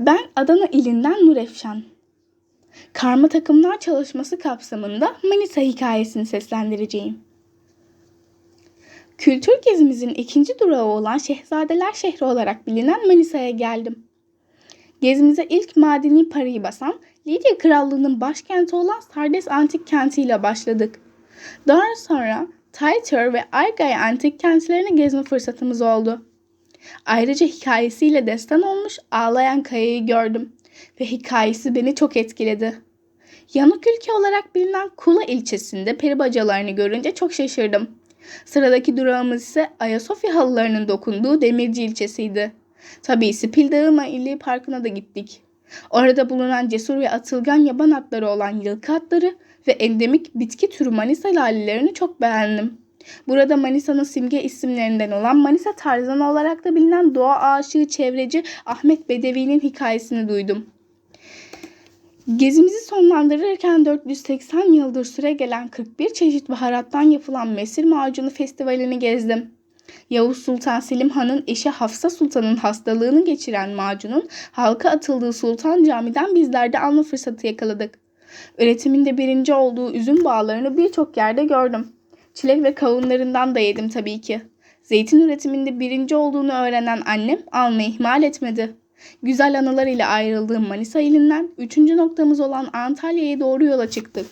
Ben Adana ilinden Nur Efşan. Karma takımlar çalışması kapsamında Manisa hikayesini seslendireceğim. Kültür gezimizin ikinci durağı olan Şehzadeler şehri olarak bilinen Manisa'ya geldim. Gezimize ilk madeni parayı basan Lidya Krallığı'nın başkenti olan Sardes Antik Kenti ile başladık. Daha sonra Titer ve Argay antik kentlerini gezme fırsatımız oldu. Ayrıca hikayesiyle destan olmuş ağlayan kayayı gördüm ve hikayesi beni çok etkiledi. Yanık ülke olarak bilinen Kula ilçesinde peri bacalarını görünce çok şaşırdım. Sıradaki durağımız ise Ayasofya halılarının dokunduğu Demirci ilçesiydi. Tabii Spil Dağı Milli Parkı'na da gittik. Orada bulunan cesur ve atılgan yaban atları olan yılkı atları ve endemik bitki türü Manisa lalelerini çok beğendim. Burada Manisa'nın simge isimlerinden olan Manisa Tarzanı olarak da bilinen doğa aşığı çevreci Ahmet Bedevi'nin hikayesini duydum. Gezimizi sonlandırırken 480 yıldır süre gelen 41 çeşit baharattan yapılan Mesir Macunu Festivali'ni gezdim. Yavuz Sultan Selim Han'ın eşi Hafsa Sultan'ın hastalığını geçiren macunun halka atıldığı Sultan Cami'den bizler de alma fırsatı yakaladık. Üretiminde birinci olduğu üzüm bağlarını birçok yerde gördüm. Çilek ve kavunlarından da yedim tabii ki. Zeytin üretiminde birinci olduğunu öğrenen annem almayı ihmal etmedi. Güzel anılar ile ayrıldığım Manisa ilinden üçüncü noktamız olan Antalya'ya doğru yola çıktık.